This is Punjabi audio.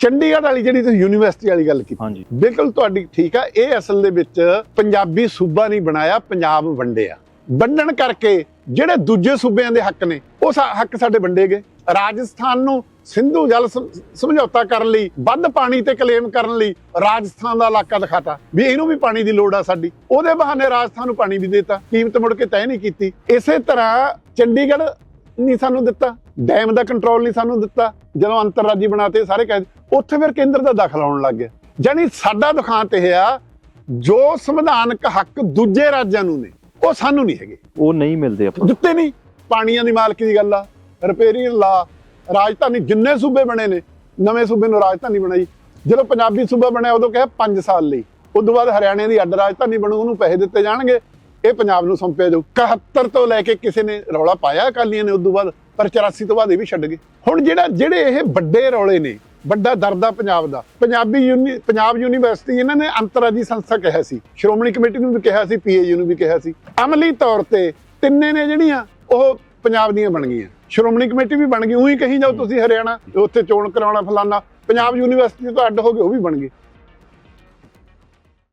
ਚੰਡੀਗੜ੍ਹ ਵਾਲੀ ਜਿਹੜੀ ਤੁਸੀਂ ਯੂਨੀਵਰਸਿਟੀ ਵਾਲੀ ਗੱਲ ਕੀਤੀ। ਹਾਂਜੀ। ਬਿਲਕੁਲ ਤੁਹਾਡੀ ਠੀਕ ਆ। ਇਹ ਅਸਲ ਦੇ ਵਿੱਚ ਪੰਜਾਬੀ ਸੂਬਾ ਨਹੀਂ ਬਣਾਇਆ ਪੰਜਾਬ ਵੰਡਿਆ ਵੰਡਣ ਕਰਕੇ ਜਿਹੜੇ ਦੂਜੇ ਸੂਬਿਆਂ ਦੇ ਹੱਕ ਨੇ ਉਹ ਹੱਕ ਸਾਡੇ ਵੰਡੇ ਗਏ। ਰਾਜਸਥਾਨ ਨੂੰ ਸਿੰਧੂ ਜਲ ਸਮ- ਸਮਝੌਤਾ ਕਰਨ ਲਈ ਵੱਧ ਪਾਣੀ ਤੇ ਕਲੇਮ ਕਰਨ ਲਈ ਰਾਜਸਥਾਨ ਦਾ ਇਲਾਕਾ ਦਿਖਾਤਾ। ਵੀ ਇਹਨੂੰ ਵੀ ਪਾਣੀ ਦੀ ਲੋੜ ਆ ਸਾਡੀ। ਉਹਦੇ ਬਹਾਨੇ ਰਾਜਸਥਾਨ ਨੂੰ ਪਾਣੀ ਵੀ ਦਿੱਤਾ। ਕੀਮਤ ਮੁੜ ਕੇ ਤੈਅ ਨਹੀਂ ਕੀਤੀ। ਇਸੇ ਤਰ੍ਹਾਂ ਚੰਡੀਗੜ੍ਹ ਨਹੀਂ ਸਾਨੂੰ ਦਿੱਤਾ ਡੈਮ ਦਾ ਕੰਟਰੋਲ ਨਹੀਂ ਸਾਨੂੰ ਦਿੱਤਾ ਜਦੋਂ ਅੰਤਰਰਾਜੀ ਬਣਾਤੇ ਸਾਰੇ ਕਹਿ ਉੱਥੇ ਫਿਰ ਕੇਂਦਰ ਦਾ ਦਖਲ ਆਉਣ ਲੱਗ ਗਿਆ। ਜਾਨੀ ਸਾਡਾ ਦੁਖਾਂਤ ਇਹ ਆ ਜੋ ਸੰਵਿਧਾਨਕ ਹੱਕ ਦੂਜੇ ਰਾਜਾਂ ਨੂੰ ਨੇ ਉਹ ਸਾਨੂੰ ਨਹੀਂ ਹੈਗੇ। ਉਹ ਨਹੀਂ ਮਿਲਦੇ ਆਪਾਂ। ਦਿੱਤੇ ਨਹੀਂ। ਪਾਣੀਆਂ ਦੀ ਮਾਲਕੀ ਦੀ ਗੱਲ ਆ ਰਿਪੇਰੀਅਰ ਲਾ ਰਾਜਧਾਨੀ ਜਿੰਨੇ ਸੂਬੇ ਬਣੇ ਨੇ ਨਵੇਂ ਸੂਬੇ ਨੂੰ ਰਾਜਧਾਨੀ ਬਣਾਈ। ਜਦੋਂ ਪੰਜਾਬੀ ਸੂਬਾ ਬਣਿਆ ਉਦੋਂ ਕਿਹਾ 5 ਸਾਲ ਲਈ। ਉਸ ਤੋਂ ਬਾਅਦ ਹਰਿਆਣੇ ਦੀ ਅੱਡ ਰਾਜਧਾਨੀ ਬਣੂ ਉਹਨੂੰ ਪੈਸੇ ਦਿੱਤੇ ਜਾਣਗੇ। ਇਹ ਪੰਜਾਬ ਨੂੰ ਸੌਂਪਿਆ ਜਾਊ। 71 ਤੋਂ ਲੈ ਕੇ ਕਿਸੇ ਨੇ ਰੌਲਾ ਪਾਇਆ ਅਕਾਲੀਆਂ ਨੇ ਉਸ ਤੋਂ ਬਾਅਦ, ਪਰ 84 ਤੋਂ ਬਾਅਦ ਇਹ ਵੀ ਛੱਡ ਗਏ। ਹੁਣ ਜਿਹੜਾ, ਜਿਹੜੇ ਇਹ ਵੱਡੇ ਰੌਲੇ ਨੇ, ਵੱਡਾ ਦਰਦ ਆ ਪੰਜਾਬ ਦਾ, ਪੰਜਾਬੀ ਯੂਨੀ, ਪੰਜਾਬ ਯੂਨੀਵਰਸਿਟੀ ਇਹਨਾਂ ਨੇ ਅੰਤਰਰਾਜੀ ਸੰਸਥਾ ਕਿਹਾ ਸੀ, ਸ਼੍ਰੋਮਣੀ ਕਮੇਟੀ ਨੂੰ ਵੀ ਕਿਹਾ ਸੀ, ਪੀਏਯੂ ਨੂੰ ਵੀ ਕਿਹਾ ਸੀ। ਅਮਲੀ ਤੌਰ ਤੇ ਤਿੰਨੇ ਨੇ ਜਿਹੜੀਆਂ, ਉਹ ਪੰਜਾਬ ਦੀਆਂ ਬਣ ਗਈਆਂ। ਸ਼੍ਰੋਮਣੀ ਕਮੇਟੀ ਵੀ ਬਣ ਗਈ, ਉਹੀ ਕਹੀ ਜਾਓ ਤੁਸੀਂ ਹਰਿਆਣਾ, ਉੱਥੇ ਚੋਣ ਕਰਾਉਣਾ ਫਲਾਨਾ, ਪੰਜਾਬ ਯੂਨੀਵਰਸਿਟੀ ਤੋਂ ਅੱਡ ਹੋ ਗਏ ਉਹ ਵੀ ਬਣ ਗਏ।